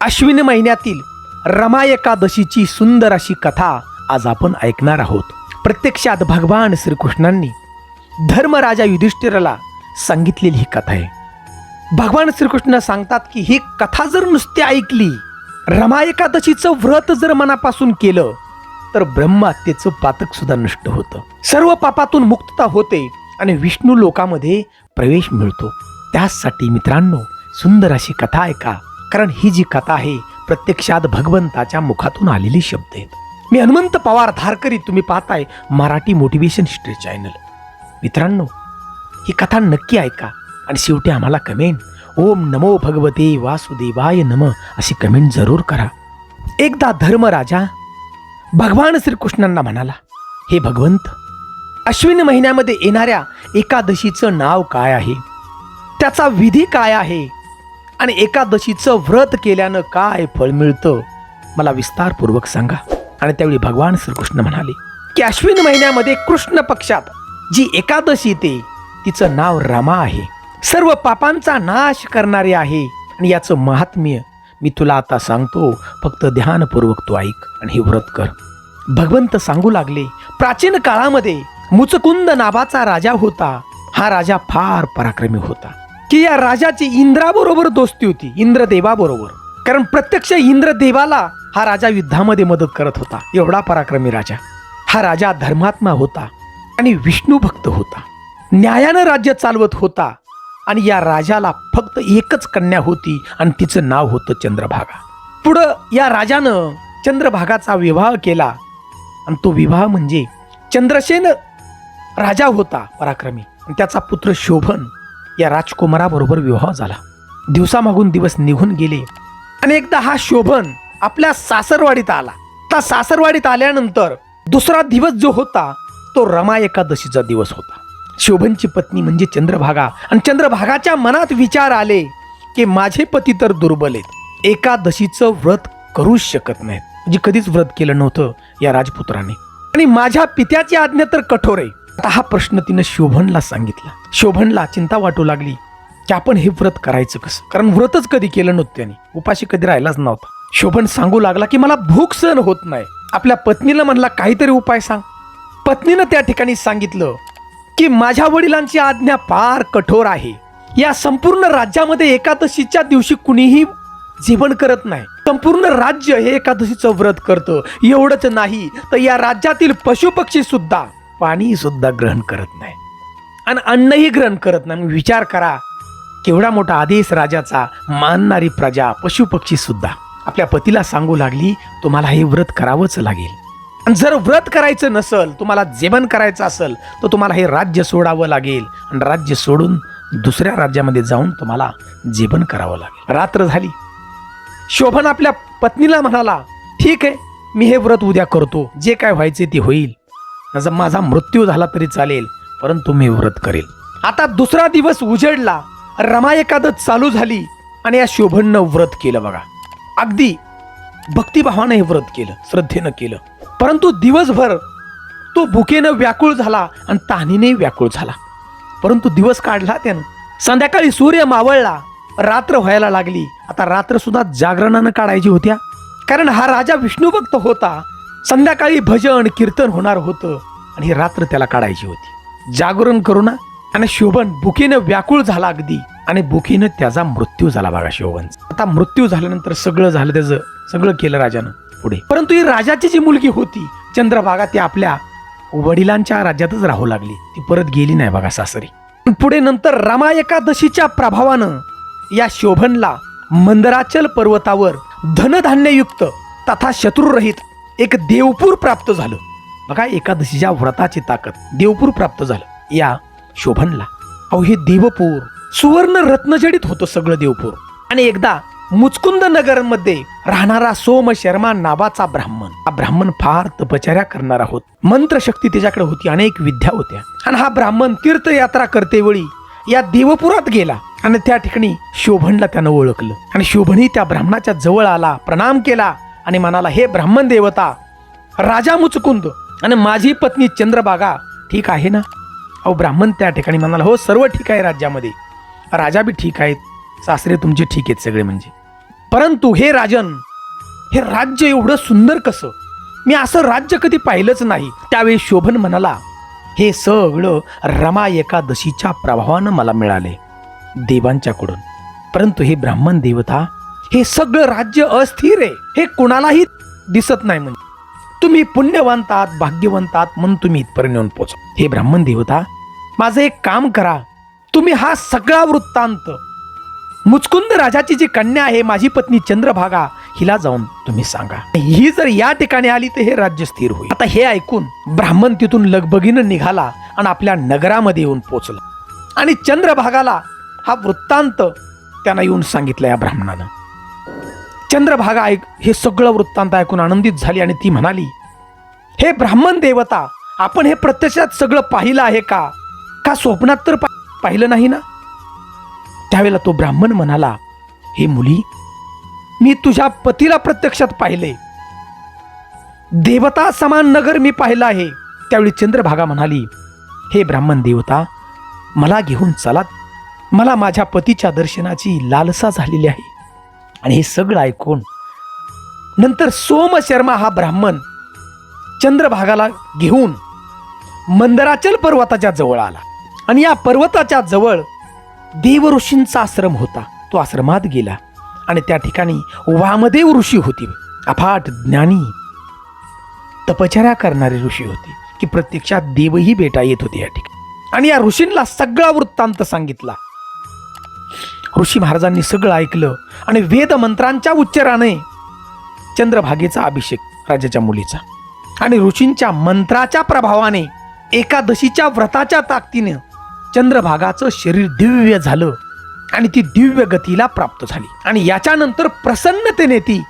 अश्विन महिन्यातील रमा एकादशीची सुंदर अशी कथा आज आपण ऐकणार आहोत. प्रत्यक्षात भगवान श्रीकृष्णांनी धर्मराजा युधिष्ठिराला सांगितलेली ही कथा आहे. भगवान श्रीकृष्ण सांगतात की ही कथा जर नुसती ऐकली रमा एकादशीचं व्रत जर मनापासून केलं तर ब्रह्महत्येचं पातक सुद्धा नष्ट होतं. सर्व पापातून मुक्तता होते आणि विष्णू लोकामध्ये प्रवेश मिळतो. त्यासाठी मित्रांनो सुंदर अशी कथा ऐका. कारण ही जी कथा आहे प्रत्यक्षात भगवंताच्या मुखातून आलेली शब्द आहेत. मी हनुमंत पवार धारकरी तुम्ही पाहताय मराठी मोटिवेशन हिस्ट्री चॅनल मित्रांनो ही कथा नक्की ऐका आणि शेवटी आम्हाला कमेंट ओम नमो भगवते वासुदेवाय नम अशी कमेंट जरूर करा. एकदा धर्मराजा भगवान श्रीकृष्णांना म्हणाला हे भगवंत अश्विन महिन्यामध्ये येणाऱ्या एकादशीचं नाव काय आहे? त्याचा विधी काय आहे? आणि एकादशीचं व्रत केल्यानं काय फळ मिळतं? मला विस्तारपूर्वक सांगा. आणि त्यावेळी भगवान श्रीकृष्ण म्हणाले की अश्विन महिन्यामध्ये कृष्ण पक्षात जी एकादशी येते तिचं नाव रमा आहे. सर्व पापांचा नाश करणारे आहे. आणि याचं महात्म्य मी तुला आता सांगतो. फक्त ध्यानपूर्वक तू ऐक आणि हे व्रत कर. भगवंत सांगू लागले प्राचीन काळामध्ये मुचकुंद नावाचा राजा होता. हा राजा फार पराक्रमी होता. की या राजाची इंद्राबरोबर दोस्ती होती इंद्रदेवाबरोबर. कारण प्रत्यक्ष इंद्रदेवाला हा राजा युद्धामध्ये मदत करत होता. एवढा पराक्रमी राजा. हा राजा धर्मात्मा होता आणि विष्णू भक्त होता. न्यायानं राज्य चालवत होता आणि या राजाला फक्त एकच कन्या होती आणि तिचं नाव होतं चंद्रभागा. पुढं या राजानं चंद्रभागाचा विवाह केला आणि तो विवाह म्हणजे चंद्रसेन राजा होता पराक्रमी. आणि त्याचा पुत्र शोभन या राजकुमाराबरोबर विवाह झाला. दिवसामागून दिवस निघून गेले. आणि एकदा हा शोभन आपल्या सासरवाडीत आला. त्या सासरवाडीत आल्यानंतर दुसरा दिवस जो होता तो रमा एकादशीचा दिवस होता. शोभनची पत्नी म्हणजे चंद्रभागा. आणि चंद्रभागाच्या मनात विचार आले की माझे पती तर दुर्बल आहेत. एकादशीचं व्रत करूच शकत नाहीत. म्हणजे कधीच व्रत केलं नव्हतं या राजपुत्राने. आणि माझ्या पित्याची आज्ञा तर कठोर आहे. आता हा प्रश्न तिनं शोभनला सांगितला. शोभनला चिंता वाटू लागली की आपण हे व्रत करायचं कसं? कारण व्रतच कधी केलं नव्हतं त्याने. उपाशी कधी राहिलाच नव्हता. शोभन सांगू लागला की मला भूक सहन होत नाही. आपल्या पत्नीला म्हणला काहीतरी उपाय सांग. पत्नीनं त्या ठिकाणी सांगितलं की माझ्या वडिलांची आज्ञा फार कठोर आहे. या संपूर्ण राज्यामध्ये एकादशीच्या दिवशी कुणीही जेवण करत नाही. संपूर्ण राज्य हे एकादशीचं व्रत करतं. एवढंच नाही तर या राज्यातील पशुपक्षी सुद्धा पाणीसुद्धा ग्रहण करत नाही. आणि अन्नही ग्रहण करत नाही. विचार करा केवढा मोठा आदेश राजाचा मानणारी प्रजा पशुपक्षी सुद्धा आपल्या पतीला सांगू लागली तुम्हाला हे व्रत करावंच लागेल. आणि जर व्रत करायचं नसल तुम्हाला जेवण करायचं असेल तर तुम्हाला हे राज्य सोडावं लागेल. आणि राज्य सोडून दुसऱ्या राज्यामध्ये जाऊन तुम्हाला जेवण करावं लागेल. रात्र झाली. शोभन आपल्या पत्नीला म्हणाला ठीक आहे मी हे व्रत उद्या करतो. जे काय व्हायचे ते होईल. जर माझा मृत्यू झाला तरी चालेल परंतु मी व्रत करेल. आता दुसरा दिवस उजेडला रमा एकादत चालू झाली आणि या शोभननं व्रत केलं बघा. अगदी भक्तिभावानं हे व्रत केलं श्रद्धेनं केलं. परंतु दिवसभर तो भुकेनं व्याकुळ झाला आणि तहानीने व्याकुळ झाला. परंतु दिवस काढला त्यानं. संध्याकाळी सूर्य मावळला रात्र व्हायला लागली. आता रात्र सुद्धा जागरणानं काढायची होत्या. कारण हा राजा विष्णू भक्त होता. संध्याकाळी भजन कीर्तन होणार होतं आणि ही रात्र त्याला काढायची होती. जागरण करू ना. आणि शोभन भुकेनं व्याकुळ झाला अगदी. आणि भुकेनं त्याचा मृत्यू झाला बघा शोभनचा. आता मृत्यू झाल्यानंतर सगळं झालं त्याचं. सगळं केलं राजानं पुढे. परंतु ही राजाची जी मुलगी होती चंद्रभागा ती आपल्या वडिलांच्या राज्यातच राहू लागली. ती परत गेली नाही बघा सासरी. पुढे नंतर रमा एकादशीच्या प्रभावानं या शोभनला मंदराचल पर्वतावर धनधान्ययुक्त तथा शत्रुरहित एक देवपूर प्राप्त झालं. बघा एकादशीच्या व्रताची ताकद देवपूर प्राप्त झालं. या शोभनला. अहो हे देवपूर सुवर्ण रत्नजडित होतं सगळं देवपूर. आणि एकदा मुचकुंद नगरमध्ये राहणारा सोम शर्मा नावाचा ब्राह्मण हा ब्राह्मण फार तपचर्या करणारा होत. मंत्रशक्ती त्याच्याकडे होती अनेक विद्या होत्या. आणि हा ब्राह्मण तीर्थयात्रा करते वेळी या देवपुरात गेला आणि त्या ठिकाणी शोभनला त्यानं ओळखलं. आणि शोभनही त्या ब्राह्मणाच्या जवळ आला प्रणाम केला. आणि म्हणाला हे ब्राह्मण देवता राजा मुचकुंद आणि माझी पत्नी चंद्रबागा ठीक आहे ना? अहो ब्राह्मण त्या ठिकाणी म्हणाला हो सर्व ठीक आहे राज्यामध्ये. राजा बी ठीक आहेत सासरे तुमचे ठीक आहेत सगळे म्हणजे. परंतु हे राजन हे राज्य एवढं सुंदर कसं? मी असं राज्य कधी पाहिलंच नाही. त्यावेळी शोभन म्हणाला हे सगळं रमा एकादशीच्या प्रभावानं मला मिळाले देवांच्याकडून. परंतु हे ब्राह्मण देवता हे सगळं राज्य अस्थिर आहे. हे कुणालाही दिसत नाही म्हणजे. तुम्ही पुण्यवंतात भाग्यवंतात भाग्यवंत म्हणून तुम्ही इथपर्यंत येऊन पोच. हे ब्राह्मण देवता माझं एक काम करा. तुम्ही हा सगळा वृत्तांत मुचकुंद राजाची जी कन्या आहे माझी पत्नी चंद्रभागा हिला जाऊन तुम्ही सांगा. ही जर या ठिकाणी आली तर हे राज्य स्थिर होईल. आता हे ऐकून ब्राह्मण तिथून लगबगीनं निघाला आणि आपल्या नगरामध्ये येऊन पोचला. आणि चंद्रभागाला हा वृत्तांत त्यांना येऊन सांगितलं या ब्राह्मणानं. चंद्रभागा ऐक हे सगळं वृत्तांत ऐकून आनंदित झाली आणि ती म्हणाली हे ब्राह्मण देवता आपण हे प्रत्यक्षात सगळं पाहिलं आहे का? का स्वप्नात तर पा- पाहिलं नाही ना? त्यावेळेला तो ब्राह्मण म्हणाला हे मुली मी तुझ्या पतीला प्रत्यक्षात पाहिले. देवता समान नगर मी पाहिलं आहे. त्यावेळी चंद्रभागा म्हणाली हे ब्राह्मण देवता मला घेऊन चला. मला माझ्या पतीच्या दर्शनाची लालसा झालेली आहे. आणि हे सगळं ऐकून नंतर सोम शर्मा हा ब्राह्मण चंद्रभागाला घेऊन मंदराचल पर्वताच्या जवळ आला. आणि या पर्वताच्या जवळ देव ऋषींचा आश्रम होता. तो आश्रमात गेला आणि त्या ठिकाणी वामदेव ऋषी होती. अफाट ज्ञानी तपचर्या करणारे ऋषी होते की प्रत्यक्षात देवही भेटा येत होते या ठिकाणी. आणि या ऋषींना सगळा वृत्तांत सांगितला. ऋषी महाराजांनी सगळं ऐकलं आणि वेद मंत्रांच्या उच्चाराने चंद्रभागेचा अभिषेक राजाच्या मुलीचा आणि ऋषींच्या मंत्राच्या प्रभावाने एकादशीच्या व्रताच्या ताकदीने चंद्रभागाचं शरीर दिव्य झालं आणि ती दिव्य गतीला प्राप्त झाली. आणि याच्यानंतर प्रसन्नतेने ती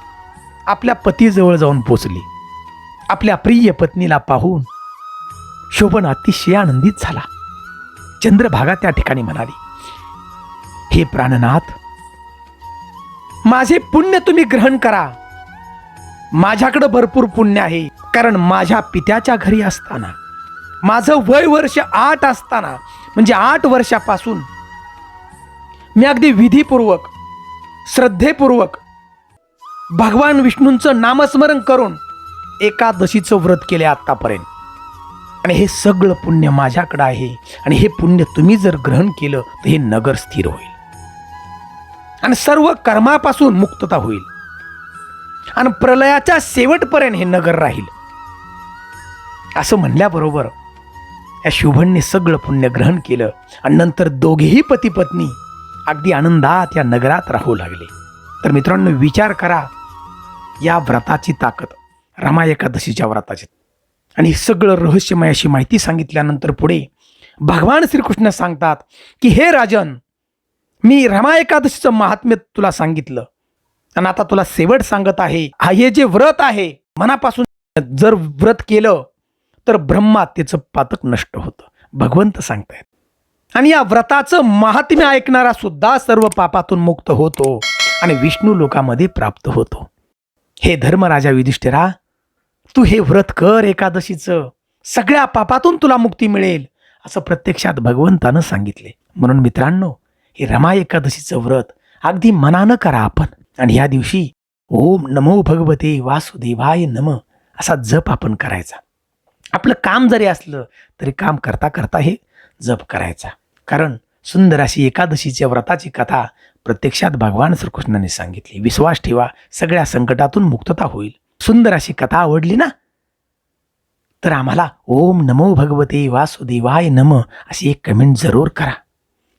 आपल्या पतीजवळ जाऊन पोचली. आपल्या प्रिय पत्नीला पाहून शोभन अतिशय आनंदित झाला. चंद्रभागा त्या ठिकाणी म्हणाली हे प्राणनाथ माझे पुण्य तुम्ही ग्रहण करा. माझ्याकडं भरपूर पुण्य आहे कारण माझ्या पित्याच्या घरी असताना माझं वय वर्ष आठ असताना म्हणजे आठ वर्षापासून मी अगदी विधीपूर्वक श्रद्धेपूर्वक भगवान विष्णूंचं नामस्मरण करून एकादशीचं व्रत केले आतापर्यंत आणि हे सगळं पुण्य माझ्याकडं आहे आणि हे पुण्य तुम्ही जर ग्रहण केलं तर हे नगर स्थिर होईल. आणि सर्व कर्मापासून मुक्तता होईल. आणि प्रलयाच्या शेवटपर्यंत हे नगर राहील. असं म्हणल्याबरोबर या शुभनने सगळं पुण्य ग्रहण केलं आणि नंतर दोघेही पती पत्नी अगदी आनंदात या नगरात राहू लागले. तर मित्रांनो विचार करा या व्रताची ताकद रमा एकादशीच्या व्रताची. आणि सगळं रहस्यमय अशी माहिती सांगितल्यानंतर पुढे भगवान श्रीकृष्ण सांगतात की हे राजन मी रमा एकादशीचं महात्म्य तुला सांगितलं. आणि आता तुला शेवट सांगत आहे हा हे जे व्रत आहे मनापासून जर व्रत केलं तर ब्रह्मात्येचं पातक नष्ट होतं. भगवंत सांगतायत. आणि या व्रताचं महात्म्य ऐकणारा सुद्धा सर्व पापातून मुक्त होतो आणि विष्णू लोकामध्ये प्राप्त होतो. हे धर्मराजा युधिष्ठिरा तू हे व्रत कर एकादशीचं. सगळ्या पापातून तुला मुक्ती मिळेल असं प्रत्यक्षात भगवंतानं सांगितले. म्हणून मित्रांनो हे रमा एकादशीचं व्रत अगदी मनानं करा आपण. आणि ह्या दिवशी ओम नमो भगवते वासुदेवाय नम असा जप आपण करायचा. आपलं काम जरी असलं तरी काम करता करता हे जप करायचा. कारण सुंदर अशी एकादशीच्या व्रताची कथा प्रत्यक्षात भगवान श्रीकृष्णाने सांगितली. विश्वास ठेवा सगळ्या संकटातून मुक्तता होईल. सुंदर अशी कथा आवडली ना? तर आम्हाला ओम नमो भगवते वासुदेवाय नम अशी एक कमेंट जरूर करा.